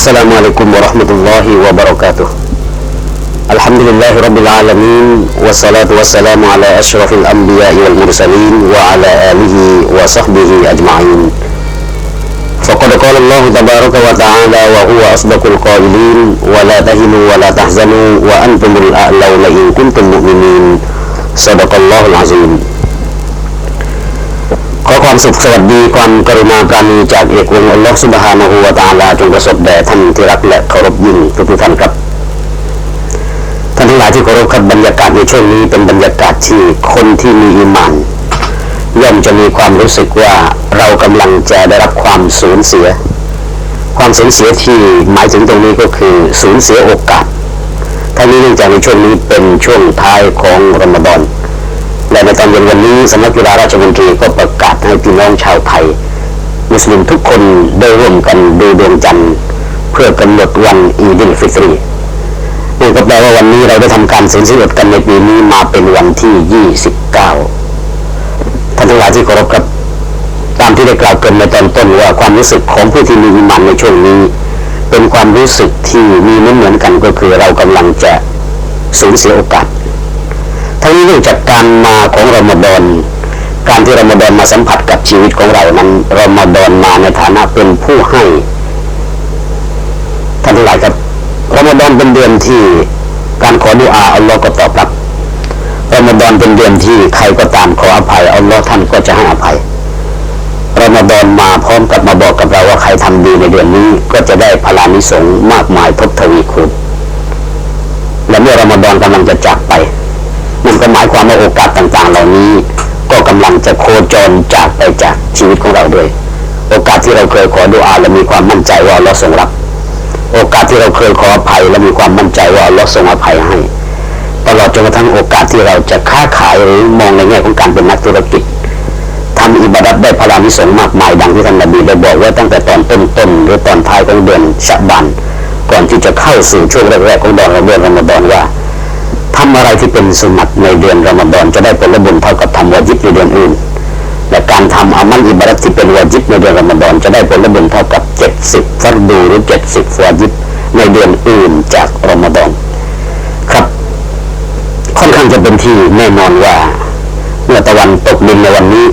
السلام عليكم ورحمة الله وبركاته. الحمد لله رب العالمين والصلاة والسلام على أشرف الأنبياء والمرسلين وعلى آله وصحبه أجمعين. فقد قال الله تبارك وتعالى وهو أصدق القائلين ولا تهنوا ولا تحزنوا وأنتم الأعلون إن كنتم مؤمنين. صدق الله العظيم. ขอความสุขสวัสดีความกรุณาปราณีจากเอกวงอัลลอฮฺสุบฮานะฮูวะตาลาจงประสบแด่ท่านที่รักและเคารพยิ่งทุกท่านครับท่านทั้งหลายที่เคารพครับบรรยากาศในช่วงนี้เป็นบรรยากาศที่คนที่มีอิมานย่อมจะมีความรู้สึกว่าเรากำลังจะได้รับความสูญเสีย ความสูญเสียที่หมายถึงตรงนี้ก็คือสูญเสียโอกาสทั้งนี้เนื่องจากในช่วงนี้เป็นช่วงท้ายของรอมฎอน และในตอนเย็นวันนี้สำนักกีฬาราชมนตรีก็ประกาศให้พี่น้องชาวไทย มุสลิมทุกคนได้ร่วมกันดูดวงจันทร์เพื่อกำหนดวันอีดิลฟิตรีนั่นก็แปลว่าวันนี้เราได้ทำการเสียชีวิตกันในปีนี้มาเป็นวันที่ 29ท่านทั้งหลายที่เคารพครับตามที่ได้กล่าวเกินในตอนต้นว่าความรู้สึกของผู้ที่มีอิมานในช่วงนี้ เป็นความรู้สึกที่มีเหมือนเหมือนกันก็คือเรากำลังจะสูญเสียโอกาส ทั้งนี้เนื่องจากการมาของรอมฎอนการที่รอมฎอนมาสัมผัสกับชีวิตของเรานั้นรอมฎอนมาในฐานะเป็นผู้ให้ท่านหลายครับรอมฎอนเป็นเดือนที่การขอดุอาอัลลอฮ์ก็ตอบรับรอมฎอนเป็นเดือนที่ใครก็ตามขออภัยอัลลอฮ์ท่านก็จะให้อภัยรอมฎอนมาพร้อมกับมาบอกกับเราว่าใครทำดีในเดือนนี้ก็จะได้พลานิสงมากมายทบทวีคูณและเมื่อรอมฎอนกำลังจะจากไป ความว่าโอกาสต่างๆ เหล่านี้ ก็กำลังจะโคจรจากไปจากชีวิตของเราด้วย โอกาสที่เราเคยขอดุอาและมีความมั่นใจว่าเราทรงรับ โอกาสที่เราเคยขออภัยและมีความมั่นใจว่าเราทรงอภัยให้ ตลอดจนกระทั่งโอกาสที่เราจะค้าขายหรือมองในแง่ของการเป็นนักธุรกิจทำอิบาดัตได้พลานิสงส์มากมายดังที่ท่านนบีได้บอกไว้ตั้งแต่ตอนต้นๆหรือตอนท้ายของเดือนชะบันก่อนที่จะเข้าสู่ช่วงแรกๆของเดือนรอมฎอนรอมฎอนว่า ทำอะไรที่เป็นสุนัตในเดือนรอมฎอนจะได้ผลบุญเท่ากับทำวาจิบในเดือนอื่น และการทำอามัลอิบาดัตที่เป็นวาจิบในเดือนรอมฎอนจะได้ผลบุญเท่ากับ70ฟัรดูหรือ70วาจิบในเดือนอื่นจากรอมฎอนครับ ค่อนข้างจะเป็นที่แน่นอนว่า เมื่อตะวันตกดินในวันนี้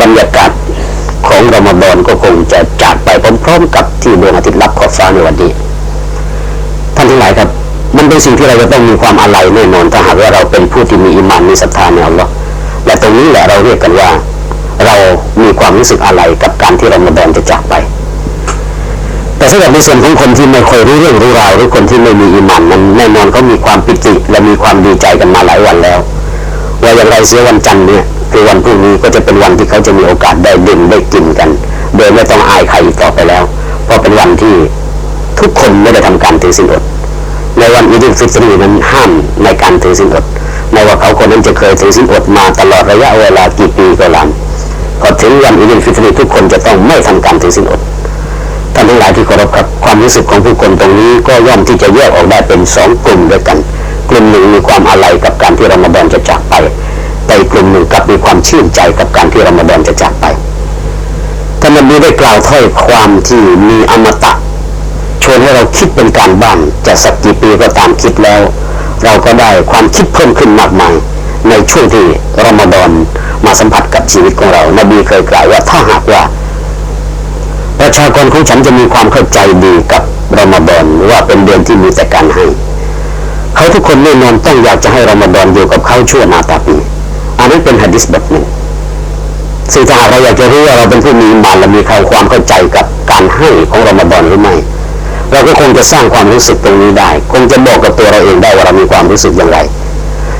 บรรยากาศของรอมฎอนก็คงจะจากไปพร้อมๆกับที่ดวงอาทิตย์ลับขอบฟ้าในวันนี้ท่านทั้งหลายครับ มันเป็นสิ่งที่เราจะต้องมีความอาลัยแน่นอนถ้าหากว่าเราเป็นผู้ที่มีอิมานมีศรัทธาในอัลลอฮ์และตรงนี้แหละเราเรียกกันว่า เรามีความรู้สึกอาลัยกับการที่เรามาดอนจะจากไป แต่สำหรับในส่วนของคนที่ไม่เคยรู้เรื่องรู้ราวหรือคนที่ไม่มีอิมานนั้นแน่นอนเขามีความปิติและมีความดีใจกันมาหลายวันแล้วว่าอย่างไรเสียวันจันทร์เนี่ยคือวันพรุ่งนี้ก็จะเป็นวันที่เขาจะมีโอกาสได้ดื่มได้กินกัน โดยไม่ต้องอายใครอีกต่อไปแล้ว เพราะเป็นวันที่ทุกคนไม่ได้ทำการถือศีลอด ในวันอีดิลฟิตรีนั้นห้ามในการถือศีลอดไม่ว่าเขาคนนั้นจะเคยถือศีลอดมาตลอดระยะเวลากี่ปีก็ตามพอถึงวันอีดิลฟิตรีทุกคนจะต้องไม่ทำการถือศีลอดท่านทั้งหลายที่เคารพครับความรู้สึกของผู้คนตรงนี้ก็ย่อมที่จะแยกออกได้เป็นสองกลุ่มด้วยกัน กลุ่มหนึ่งมีความอาลัยกับการที่รอมฎอนจะจากไปแต่กลุ่มหนึ่งกลับมีความชื่นใจกับการที่รอมฎอนจะจากไปท่านนบีได้กล่าวถ้อยความที่มีอมตะ วนให้เราคิดเป็นการบ้านจะสักกี่ปีก็ตามคิดแล้ว เราก็ได้ความคิดเพิ่มขึ้นมากมาย ในช่วงที่รอมฎอนมาสัมผัสกับชีวิตของเรานบีเคยกล่าวว่าถ้าหากว่า ประชากรของฉันจะมีความเข้าใจดีกับรอมฎอนว่าเป็นเดือนที่มีแต่การให้เขาทุกคนแน่นอนต้องอยากจะให้รอมฎอนอยู่กับเขาชั่วนาตาปีอันนี้เป็นฮะดิษแบทหนึ่งซึ่งถ้าเราอยากจะรู้ว่าเราเป็นผู้มีอิมานและมีความเข้าใจกับการให้ของรอมฎอนหรือไม่ เราก็คงจะสร้างความรู้สึกตรงนี้ได้ คงจะบอกกับตัวเราเองได้ว่าเรามีความรู้สึกอย่างไร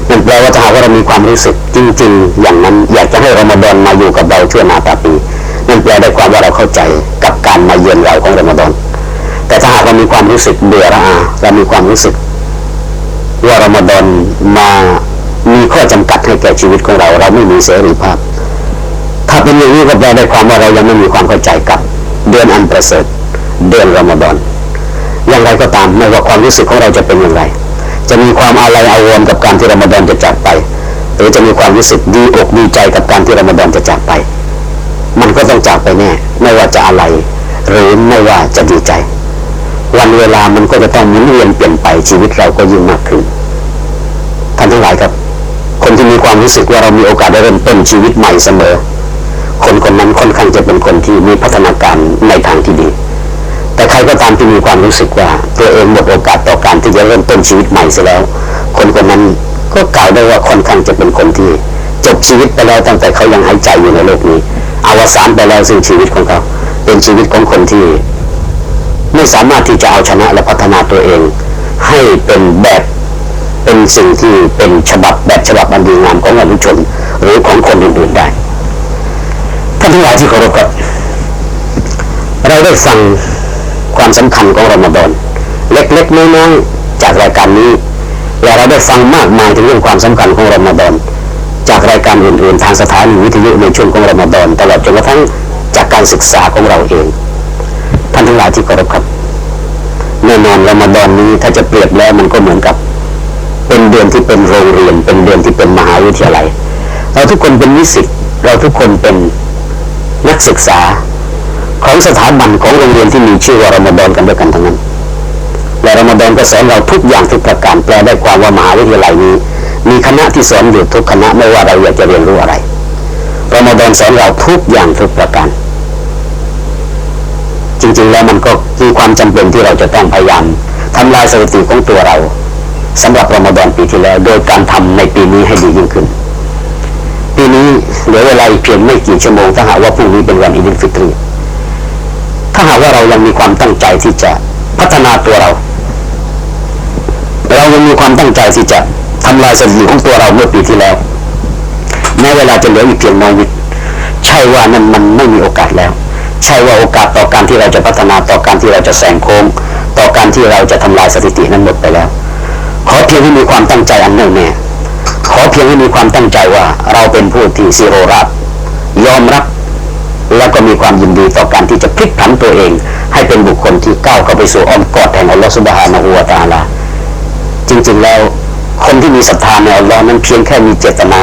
นั่นแปลว่าถ้าหากว่าเรามีความรู้สึกจริง ๆ อย่างนั้น อยากจะให้รอมฎอนมาอยู่กับเราชั่วนาตาปีนั่นแปลได้ความว่าเราเข้าใจกับการมาเยือนเราของรอมฎอนแต่ถ้าหากเรามีความรู้สึกเบื่อระอาเรามีความรู้สึกว่ารอมฎอนมามีข้อจำกัดให้แก่ชีวิตของเรา เราไม่มีเสรีภาพ ถ้าเป็นอย่างนี้ก็แปลได้ความว่าเรายังไม่มีความเข้าใจกับเดือนอันประเสริฐเดือนรอมฎอน อย่างไรก็ตามไม่ว่าความรู้สึกของเราจะเป็นอย่างไร จะมีความอาลัยอาวรณ์กับการที่รอมฎอนจะจากไป หรือจะมีความรู้สึกดีอกดีใจกับการที่รอมฎอนจะจากไป มันก็ต้องจากไปแน่ ไม่ว่าจะอะไร หรือไม่ว่าจะดีใจ วันเวลามันก็จะต้องหมุนเวียนเปลี่ยนไปชีวิตเราก็ยิ่งมากขึ้นท่านทั้งหลายครับ คนที่มีความรู้สึกว่าเรามีโอกาสได้เริ่มต้นชีวิตใหม่เสมอ คนคนนั้นค่อนข้างจะเป็นคนที่มีพัฒนาการในทางที่ดี แต่ใครก็ตามที่มีความรู้สึกว่า ตัวเองหมดโอกาสต่อการที่จะเริ่มต้นชีวิตใหม่เสียแล้ว คนคนนั้นก็กล่าวได้ว่าค่อนข้างจะเป็นคนที่ จบชีวิตไปแล้วตั้งแต่เขายังหายใจอยู่ในโลกนี้อวสานไปแล้วซึ่งชีวิตของเขาเป็นชีวิตของคนที่ ไม่สามารถที่จะเอาชนะและพัฒนาตัวเอง ให้เป็นแบบเป็นสิ่งที่เป็นฉบับแบบฉบับอันดีงามของอนุชนหรือของคนอื่นๆได้ท่านทั้งหลายที่เคารพครับเราได้ฟัง ความสำคัญของรอมฎอนเล็กๆน้อยๆจากรายการนี้และเราได้ฟังมากมายถึงเรื่องความสำคัญของรอมฎอนจากรายการอื่นๆ ทางสถานีวิทยุในช่วงของรอมฎอนตลอดจนกระทั่งจากการศึกษาของเราเองท่านทั้งหลายที่เคารพครับแน่นอนรอมฎอนนี้ถ้าจะเปรียบแล้วมันก็เหมือนกับ เป็นเดือนที่เป็นโรงเรียน เป็นเดือนที่เป็นมหาวิทยาลัย เราทุกคนเป็นนิสิตเราทุกคนเป็นนักศึกษา ของสถาบันของโรงเรียนที่มีชื่อว่ารมฎอนกันด้วยกันทั้งนั้นและรมฎอนก็สอนเราทุกอย่างทุกประการแปลได้ความว่ามหาวิทยาลัยนี้ มีคณะที่สอนอยู่ทุกคณะไม่ว่าเราอยากจะเรียนรู้อะไรรมฎอนสอนเราทุกอย่างทุกประการจริงๆแล้วมันก็มีความจำเป็นที่เราจะต้องพยายามทำลายสถิติของตัวเราสำหรับรมฎอนปีที่แล้ว โดยการทำในปีนี้ให้ดียิ่งขึ้น ปีนี้เหลือเวลาอีกเพียงไม่กี่ชั่วโมงถ้าหากว่าพรุ่งนี้เป็นวันอิดินฟิตรี ถ้าหากว่าเรายังมีความตั้งใจที่จะพัฒนาตัวเรา เรายังมีความตั้งใจที่จะทำลายสถิติของตัวเราเมื่อปีที่แล้วแม้เวลาจะเหลืออีกเพียงน้อยนิดใช่ว่านั้นมันไม่มีโอกาสแล้ว ใช่ว่าโอกาสต่อการที่เราจะพัฒนาต่อการที่เราจะแซงโค้ง ต่อการที่เราจะทำลายสถิตินั้นหมดไปแล้ว ขอเพียงให้มีความตั้งใจอันแน่วแน่ขอเพียงให้มีความตั้งใจว่าเราเป็นผู้ที่ซีโรราบยอมรับ แล้วก็มีความยินดีต่อการที่จะพลิกผันตัวเอง ให้เป็นบุคคลที่ก้าวเข้าไปสู่อ้อมกอดแห่งอัลลอฮฺสุบฮานะฮูวตาลาจริง ๆ แล้วคนที่มีศรัทธาในอัลลอฮ์นั้นเพียงแค่มีเจตนา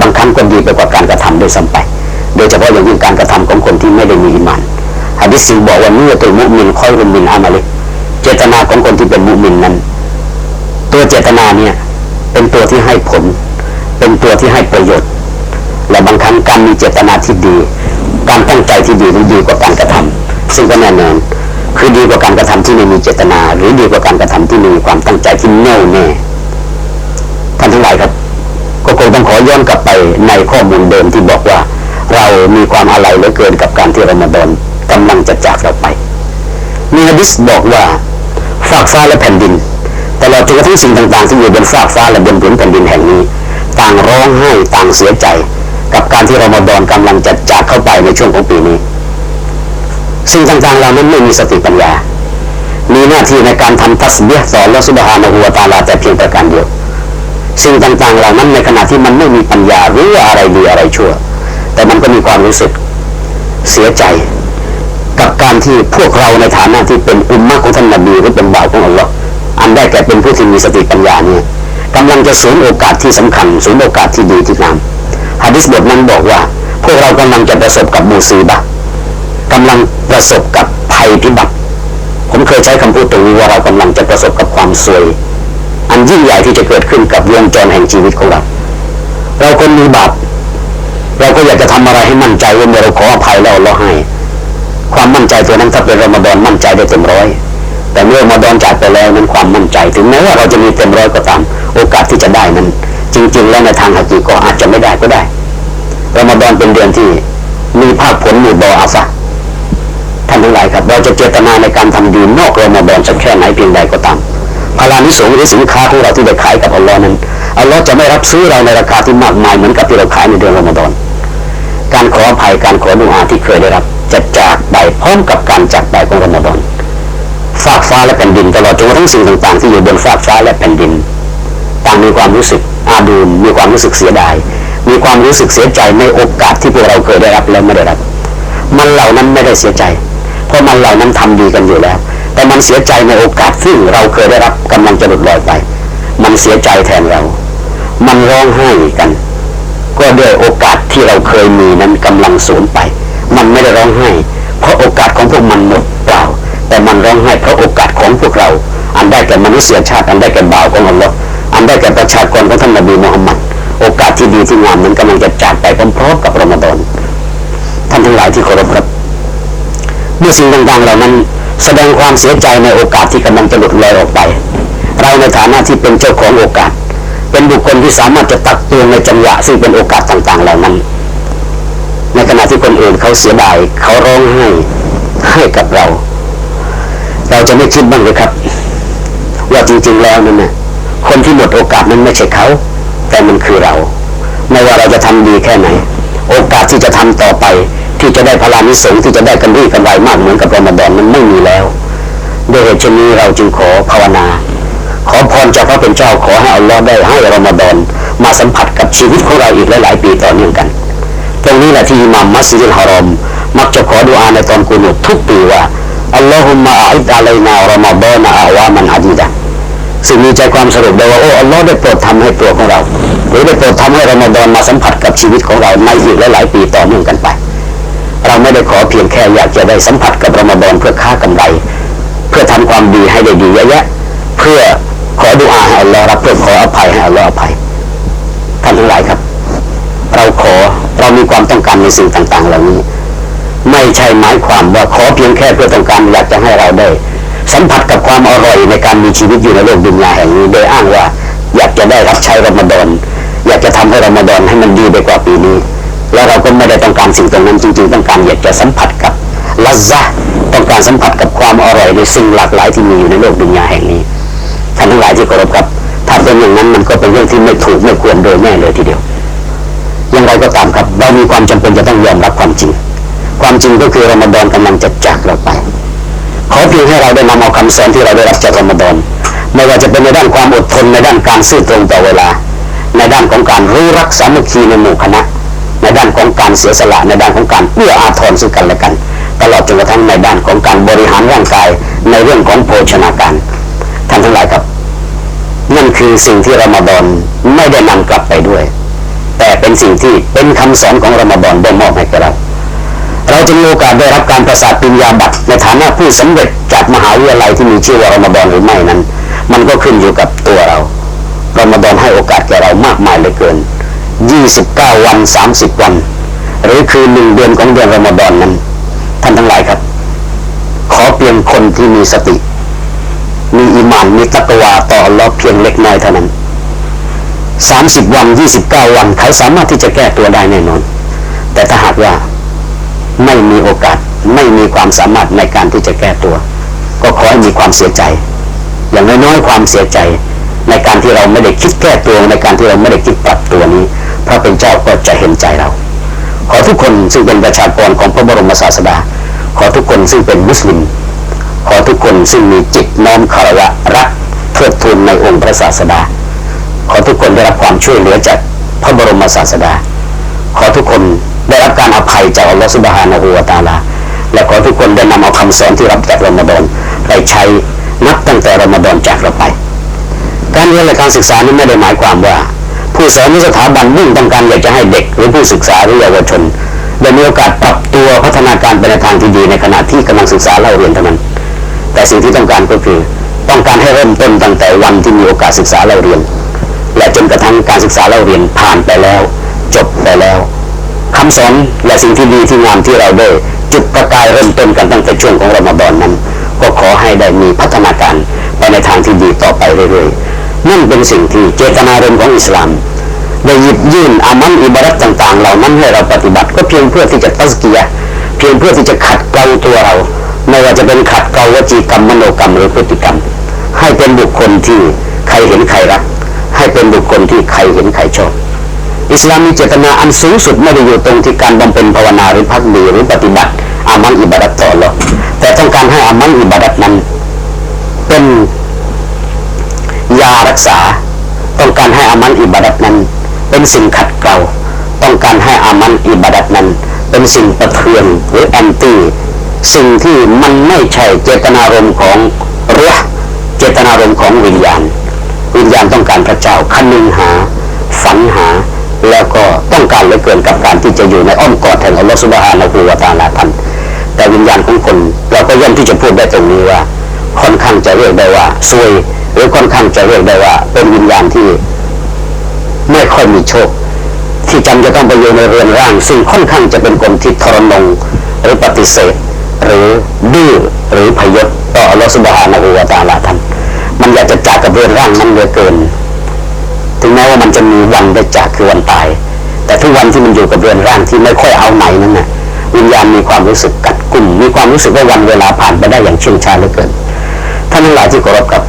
บางครั้งก็ดีไปกว่าการกระทำด้วยซ้ำไป โดยเฉพาะอย่างยิ่งการกระทำของคนที่ไม่ได้มีอิมานฮะดิษจึงบอกว่าเมื่อตัวมุมินคอยรุมมินอามาลิกเจตนาของคนที่เป็นมุมินนั้น ตัวเจตนาเนี่ยเป็นตัวที่ให้ผล เป็นตัวที่ให้ประโยชน์ และบางครั้งการมีเจตนาที่ดี การตั้งใจที่ดีนั้นดีกว่าการกระทำซึ่งก็แน่นอนคือดีกว่าการกระทำที่ไม่มีเจตนา หรือดีกว่าการกระทำที่มีความตั้งใจที่แน่วแน่ท่านทั้งหลายครับ ก็คงต้องขอย้อนกลับไปในข้อมูลเดิมที่บอกว่า เรามีความอะไรเหลือเกินกับการที่รอมฎอนกำลังจะจากเราไปมีฮะดิษบอกว่าฟากฟ้าและแผ่นดินตลอดจนกระทั่งสิ่งต่างๆที่อยู่บนฟากฟ้าและบนผืนแผ่นดินแห่งนี้ ต่างร้องไห้ต่างเสียใจ กับการที่รอมฎอนกำลังจะจากเข้าไปในช่วงของปีนี้สิ่งต่างๆเหล่านั้นไม่มีสติปัญญา มีหน้าที่ในการทำทัศเบียสอนละสุบฮานะฮูวตาลาแต่เพียงประการเดียวสิ่งต่างๆเหล่านั้นในขณะที่มันไม่มีปัญญารู้อะไรดีอะไรชั่ว แต่มันก็มีความรู้สึกเสียใจ กับการที่พวกเราในฐานะที่เป็นอุมมะของท่านนบีหรือเป็นบ่าวของอัลลอฮ์อันได้แก่เป็นผู้ที่มีสติปัญญาเนี่ยกำลังจะสูญโอกาสที่สำคัญสูญโอกาสที่ดีที่งาม ฮะดิษบทนั้นบอกว่า พวกเรากำลังจะประสบกับมูซีบะห์กำลังประสบกับภัยพิบัติผมเคยใช้คำพูดตรงนี้ว่าเรากำลังจะประสบกับความซวย อันยิ่งใหญ่ที่จะเกิดขึ้นกับวงจรแห่งชีวิตของเรา เราคนมีบาปเราก็อยากจะทำอะไรให้มั่นใจว่าเมื่อเราขออภัยแล้วเราให้ ความมั่นใจตัวนั้นถ้าเป็นรอมฎอนมั่นใจได้เต็มร้อยแต่เมื่อรอมฎอนจากไปแล้วนั้นความมั่นใจ ถึงแม้ว่าเราจะมีเต็มร้อยก็ตาม โอกาสที่จะได้นั้น จริง ๆ แล้วในทางฮะกีก็อาจจะไม่ได้ก็ได้รอมฎอนเป็นเดือนที่มีภาคผลอยู่บออาซะท่านทั้งหลายครับเราจะเจตนาในการทำดีนอกรอมฎอนสักแค่ไหนเพียงใดก็ตามพลานิสงส์หรือสินค้าของเราที่ได้ขายกับอัลลอฮ์นั้นอัลลอฮ์จะไม่รับซื้อเราในราคาที่มากมายเหมือนกับที่เราขายในเดือนรอมฎอนการขออภัยการขอดุอาที่เคยได้รับ จะจากไปพร้อมกับการจากไปของรอมฎอนฟากฟ้าและแผ่นดินตลอดจนกระทั่งสิ่งต่างๆ ที่อยู่บนฟากฟ้าและแผ่นดิน ต่างมีความรู้สึกอาดูนมีความรู้สึกเสียดาย มีความรู้สึกเสียใจในโอกาสที่พวกเราเคยได้รับและไม่ได้รับ มันเหล่านั้นไม่ได้เสียใจ เพราะมันเหล่านั้นทำดีกันอยู่แล้ว แต่มันเสียใจในโอกาสที่เราเคยได้รับกำลังจะหลุดลอยไป มันเสียใจแทนเรา มันร้องไห้กัน ก็ด้วยโอกาสที่เราเคยมีนั้นกำลังสูญไป มันไม่ได้ร้องไห้ เพราะโอกาสของพวกมันหมดเปล่า แต่มันร้องไห้เพราะโอกาสของพวกเรา อันได้แก่มนุษยชาติอันได้แก่บ่าวของอัลลอฮ์ ได้แก่ประชากรของท่านนบีมุฮัมมัดโอกาสที่ดีที่งามนั้นกำลังจะจากไปพร้อมๆกับรอมฎอนท่านทั้งหลายที่เคารพครับเมื่อสิ่งต่างๆเหล่านั้น แสดงความเสียใจในโอกาสที่กำลังจะหลุดลอยออกไป เราในฐานะที่เป็นเจ้าของโอกาส เป็นบุคคลที่สามารถจะตักตวงในจังหวะซึ่งเป็นโอกาสต่างๆเหล่านั้น ในขณะที่คนอื่นเขาเสียดายเขาร้องไห้ให้กับเรา เราจะไม่คิดบ้างเลยครับ ว่าจริงๆแล้วนั่นนะ คนที่หมดโอกาสนั้นไม่ใช่เขา แต่มันคือเรา ไม่ว่าเราจะทำดีแค่ไหน โอกาสที่จะทำต่อไป ที่จะได้พลานิสงที่จะได้กันดีกันไวมากเหมือนกับรอมฎอนมันไม่มีแล้วด้วยเหตุเช่นนี้เราจึงขอภาวนา ขอพรจากพระเป็นเจ้าขอให้อัลลอฮ์ได้ให้รอมฎอนมาสัมผัสกับชีวิตของเราอีกหลายๆปีต่อเนื่องกัน ตรงนี้แหละที่อิหม่ามมัสยิดฮารอมมักจะขอดุอาในตอนกุนุทุกปีว่าอัลลอฮุมะอาอิดอะลัยนารอมฎอนอาวามันอาดีดะ ซึ่งมีใจความสรุปได้ว่าโอ้อัลลอฮ์ได้โปรดทำให้ตัวของเรา หรือได้โปรดทำให้รอมฎอนมาสัมผัสกับชีวิตของเราในอีกหลายๆปีต่อเนื่องกันไป เราไม่ได้ขอเพียงแค่อยากจะได้สัมผัสกับรอมฎอนเพื่อค้ากำไร เพื่อทำความดีให้ได้ดีเยอะแยะเพื่อขอดุอาให้อัลลอฮ์รับเพื่อขออภัยให้อัลลอฮ์อภัยท่านทั้งหลายครับ เราขอเรามีความต้องการในสิ่งต่างๆ เหล่านี้ ไม่ใช่หมายความว่าขอเพียงแค่เพื่อต้องการอยากจะให้เราได้ สัมผัสกับความอร่อยในการมีชีวิตอยู่ในโลกดุนยาแห่งนี้โดยอ้างว่า อยากจะได้รับใช้รอมฎอนอยากจะทำให้รอมฎอนให้มันดีไปกว่าปีนี้ แล้วเราก็ไม่ได้ต้องการสิ่งตรงนั้นจริงๆ ต้องการอยากจะสัมผัสกับลัซซะต้องการสัมผัสกับความอร่อยในสิ่งหลากหลายที่มีอยู่ในโลกดุนยาแห่งนี้ท่านทั้งหลายที่เคารพครับถ้าเป็นอย่างนั้นมันก็เป็นเรื่องที่ไม่ถูกไม่ควรโดยแน่เลยทีเดียว อย่างไรก็ตามครับเรามีความจำเป็นจะต้องยอมรับความจริง ความจริงก็คือรอมฎอนกำลังจะจากเราไป อเพียงให้เราได้นำเอาคำสอนที่เราได้รับจากรอมฎอนไม่ว่าจะเป็นในด้านความอดทนในด้านการซื่อตรงต่อเวลา ในด้านของการรู้รักสามัคคีในหมู่คณะ ในด้านของการเสียสละในด้านของการเอื้ออาทรซึ่งกันและกัน ตลอดจนกระทั่งในด้านของการบริหารร่างกายในเรื่องของโภชนาการท่านทั้งหลายครับนั่นคือสิ่งที่รอมฎอนไม่ได้นำกลับไปด้วย แต่เป็นสิ่งที่เป็นคำสอนของรอมฎอนได้มอบให้แก่เรา เราจะมีโอกาสได้รับการประสาทปริญญาบัตรในฐานะผู้สำเร็จจากมหาวิทยาลัยที่มีชื่อว่ารอมฎอนหรือไม่นั้น มันก็ขึ้นอยู่กับตัวเรารอมฎอนให้โอกาสแก่เรามากมายเหลือเกิน 29 วัน 30 วัน หรือคือหนึ่งเดือนของเดือนรอมฎอนนั้น ท่านทั้งหลายครับ ขอเพียงคนที่มีสติ มีอิมานมีตักวาต่ออัลอเพียงเล็กน้อยเท่านั้น 30 วัน 29 วันเขาสามารถที่จะแก้ตัวได้แน่นอน แต่ถ้าหากว่า ไม่มีโอกาส ไม่มีความสามารถในการที่จะแก้ตัว ก็ขอให้มีความเสียใจ อย่างน้อยๆความเสียใจ ในการที่เราไม่ได้คิดแก้ตัวในการที่เราไม่ได้คิดปรับตัวนี้ พระเป็นเจ้าก็จะเห็นใจเรา ขอทุกคนซึ่งเป็นประชากรของพระบรมศาสดา ขอทุกคนซึ่งเป็นมุสลิม ขอทุกคนซึ่งมีจิตน้อมคารวะรักเทิดทูนในองค์พระศาสดา ขอทุกคนได้รับความช่วยเหลือจากพระบรมศาสดา ขอทุกคน ได้รับการอภัยจากอัลลอฮฺสุบฮานะฮูวะตาลา และขอทุกคนได้นำเอาคำสอนที่รับจากรอมฎอนไปใช้นับตั้งแต่รอมฎอนจากเราไป การเรียนและการศึกษานี้ไม่ได้หมายความว่า ผู้สอนในสถาบันมุ่งต้องการอยากจะให้เด็ก หรือผู้ศึกษาหรือเยาวชนได้มีโอกาสปรับตัวพัฒนาการไปในทางที่ดีในขณะที่กำลังศึกษาเล่าเรียนเท่านั้น แต่สิ่งที่ต้องการก็คือ ต้องการให้เริ่มต้นตั้งแต่วันที่มีโอกาสศึกษาเล่าเรียน และจนกระทั่งการศึกษาเล่าเรียนผ่านไปแล้ว จบไปแล้ว คำสอนและสิ่งที่ดีที่งามที่เราได้จุดประกายเริ่มต้นกันตั้งแต่ช่วงของรอมฎอนนั้น ก็ขอให้ได้มีพัฒนาการไปในทางที่ดีต่อไปเรื่อยๆนั่นเป็นสิ่งที่เจตนารมณ์ของอิสลามได้หยิบยื่นอามันอิบารัตต่างๆ เหล่านั้นให้เราปฏิบัติก็เพียงเพื่อที่จะตัสกียะห์เพียงเพื่อที่จะขัดเกลาตัวเรา ไม่ว่าจะเป็นขัดเกลาวจีกรรมมโนกรรมหรือพฤติกรรม ให้เป็นบุคคลที่ใครเห็นใครรัก ให้เป็นบุคคลที่ใครเห็นใครชอบ อิสลามมีเจตนาอันสูงสุดไม่ได้อยู่ตรงที่การบำเพ็ญภาวนาหรือพักดีหรือปฏิบัติอามันอิบาดัตต่อหรอกแต่ต้องการให้อามันอิบาดัตนั้นเป็นยารักษา ต้องการให้อามันอิบาดัตนั้น เป็นสิ่งขัดเกลาต้องการให้อามันอิบาดัตนั้น เป็นสิ่งประเทือนหรือแอนตี้สิ่งที่มันไม่ใช่เจตนารมณ์ของรัวเจตนารมณ์ของวิญญาณ วิญญาณต้องการพระเจ้าคนึงหาฝันหา แล้วก็ต้องการเหลือเกินกับการที่จะอยู่ในอ้อมกอดแห่งอัลลอฮฺสุบฮานะฮูวะตะอาลาท่านแต่วิญญาณของคนเราก็ย่อมที่จะพูดได้ตรงนี้ว่าค่อนข้างจะเรียกได้ว่าซวย หรือค่อนข้างจะเรียกได้ว่า เป็นวิญญาณที่ไม่ค่อยมีโชค ที่จำจะต้องไปอยู่ในเรือนร่าง ซึ่งค่อนข้างจะเป็นคนที่ทรนงหรือปฏิเสธ หรือดื้อหรือพยศต่ออัลลอฮฺสุบฮานะฮูวะตะอาลาท่านมันอยากจะจากกับเรือนร่างนั้นเหลือเกิน ถึงแม้ว่ามันจะมีวันได้จากคือวันตาย แต่ทุกวันที่มันอยู่กับเรือนร่างที่ไม่ค่อยเอาไหนนั้นน่ะวิญญาณมีความรู้สึกกัดกลุ่ม มีความรู้สึกว่าวันเวลาผ่านไปได้อย่างเชื่องช้าเหลือเกินท่านทั้งหลายที่เคารพกับ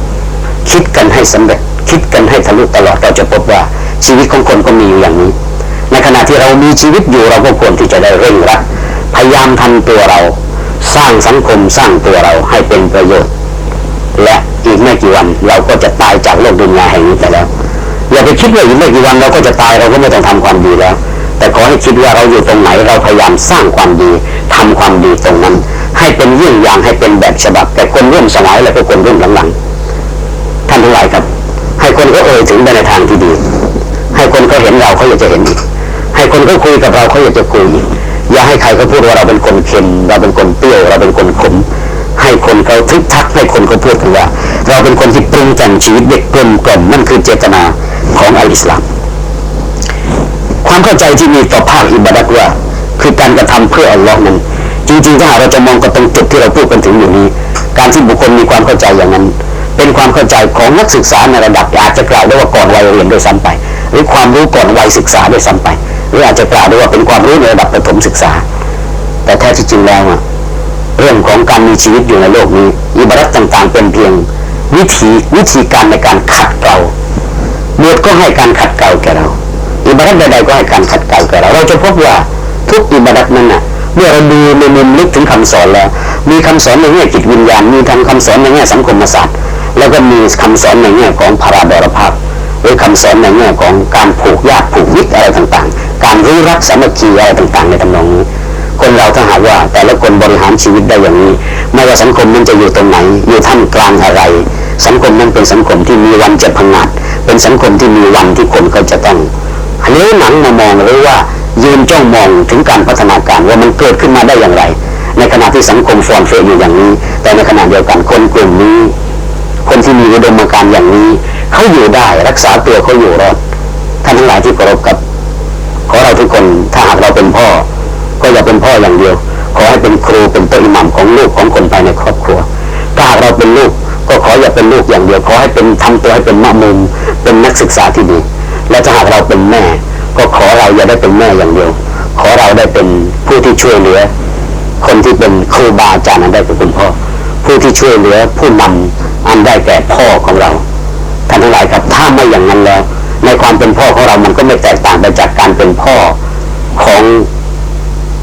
คิดกันให้สำเร็จ คิดกันให้ทะลุตลอดเราจะพบว่าชีวิตของคนก็มีอยู่อย่างนี้ ในขณะที่เรามีชีวิตอยู่เราก็ควรที่จะได้เร่งรัดพยายามทำตัวเรา สร้างสังคมสร้างตัวเราให้เป็นประโยชน์ และอีกไม่กี่วันเราก็จะตายจากโลกดุนยาแห่งนี้ไปแล้ว อย่าไปคิดว่าอีกไม่กี่วันเราก็จะตายเราก็ไม่ต้องทำความดีแล้ว แต่ขอให้คิดว่าเราอยู่ตรงไหนเราพยายามสร้างความดีทำความดีตรงนั้น ให้เป็นเยี่ยงอย่างให้เป็นแบบฉบับแก่คนร่วมสมัยและก็คนรุ่นหลังๆท่านทั้งหลายครับ ให้คนก็เอ่ยถึงไปในทางที่ดี ให้คนเขาเห็นเราเขาอยากจะเห็นอีกให้คนเขาคุยกับเราเขาอยากจะคุยอีกอย่าให้ใครเขาพูดว่าเราเป็นคนเค็มเราเป็นคนเปรี้ยวเราเป็นคนขม ให้คนเขาทึกทักให้คนเขาพูดกันว่า เราเป็นคนที่ปรุงแต่งชีวิตเด็กกลมกล่อมนั่นคือเจตนาของอัลอิสลามความเข้าใจที่มีต่อภาคอิบาดัตว่า คือการกระทำเพื่ออัลลอฮ์นั้น จริงๆถ้าหากเราจะมองกันตรงจุดที่เราพูดกันถึงอยู่นี้ การที่บุคคลมีความเข้าใจอย่างนั้น เป็นความเข้าใจของนักศึกษาในระดับอาจจะกล่าวได้ว่าก่อนวัยเรียนด้วยซ้ำไป หรือความรู้ก่อนวัยศึกษาด้วยซ้ำไป หรืออาจจะกล่าวได้ว่าเป็นความรู้ในระดับประถมศึกษา แต่แท้ที่จริงแล้วอะ เรื่องของการมีชีวิตอยู่ในโลกนี้ อิบารัตต่างๆ เป็นเพียงวิธีวิธีการในการขัดเกลาบวชก็ให้การขัดเกลาแก่เรา อิบารัตใดๆก็ให้การขัดเกลาแก่เรา เราจะพบว่าทุกอิบารัตนั้นน่ะเมื่อเราดูในมุมลึกถึงคำสอนแล้ว มีคำสอนในแง่จิตวิญญาณ มีทางคำสอนในแง่สังคมศาสตร์ แล้วก็มีคำสอนในแง่ของพาราดรภาพหรือคำสอนในแง่ของการผูกญาติผูกมิตรอะไรต่างๆ การรู้รักสามัคคีอะไรต่างๆ ในทำนองนี้ คนเราถ้าหากว่า แต่ละคนบริหารชีวิตได้อย่างนี้ ไม่ว่าสังคมมันจะอยู่ตรงไหน อยู่ท่ามกลางอะไร สังคมนั้นเป็นสังคมที่มีวันจะพังงาดเป็นสังคมที่มีวันที่คนเขาจะต้องเลี้ยวหนังมามองหรือว่ายืนจ้องมองถึงการพัฒนาการว่ามันเกิดขึ้นมาได้อย่างไร ในขณะที่สังคมฟอนเฟยอยู่อย่างนี้ แต่ในขณะเดียวกันคนกลุ่มนี้ คนที่มีอุดมการณ์อย่างนี้เขาอยู่ได้รักษาตัวเขาอยู่รอดท่านทั้งหลายที่เคารพกับขอเราทุกคนถ้าหากเราเป็นพ่อ ก็อย่าเป็นพ่ออย่างเดียว ขอให้เป็นครูเป็นตัวอิหมัมของลูกของคนภายในครอบครัว ถ้าเราเป็นลูกก็ขออย่าเป็นลูกอย่างเดียว ขอให้เป็นทำตัวให้เป็นมะมุมเป็นนักศึกษาที่ดี และถ้าหากเราเป็นแม่ ก็ขอเราอย่าได้เป็นแม่อย่างเดียว ขอเราได้เป็นผู้ที่ช่วยเหลือ คนที่เป็นครูบาอาจารย์อันได้เป็นคุณพ่อ ผู้ที่ช่วยเหลือผู้นำอันได้แก่พ่อของเราท่านทั้งหลายครับถ้าไม่อย่างนั้นแล้ว ในความเป็นพ่อของเรามันก็ไม่แตกต่างไปจากการเป็นพ่อของ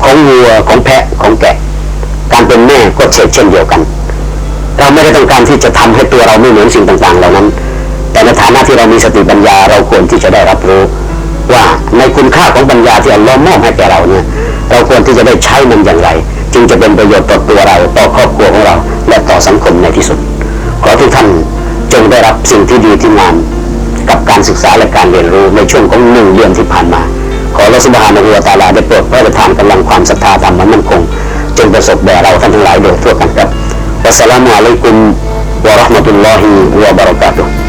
ของวัวของแพะของแกะ การเป็นแม่ก็เช่นเช่นเดียวกัน เราไม่ได้ต้องการที่จะทำให้ตัวเราไม่เหมือนสิ่งต่างๆ เหล่านั้น แต่ในฐานะที่เรามีสติปัญญาเราควรที่จะได้รับรู้ ว่าในคุณค่าของปัญญาที่อัลลอฮ์มอบให้แก่เราเนี่ยเราควรที่จะได้ใช้มันอย่างไร จึงจะเป็นประโยชน์ต่อตัวเราต่อครอบครัวของเรา และต่อสังคมในที่สุดขอทุกท่านจงได้รับสิ่งที่ดีที่งามกับการศึกษาและการเรียนรู้ในช่วงของหนึ่งเดือนที่ผ่านมา ขอรัสบานะฮูวตาลาได้โปรดพระประทานกำลังความศรัทธาธรรมอันมั่นคงจงประสบแด่เราท่านทั้งหลายโดยทั่วกันครับวัสสลามุอะลัยกุมวะราะห์มะตุลลอฮิวะบะเราะกาตุฮ์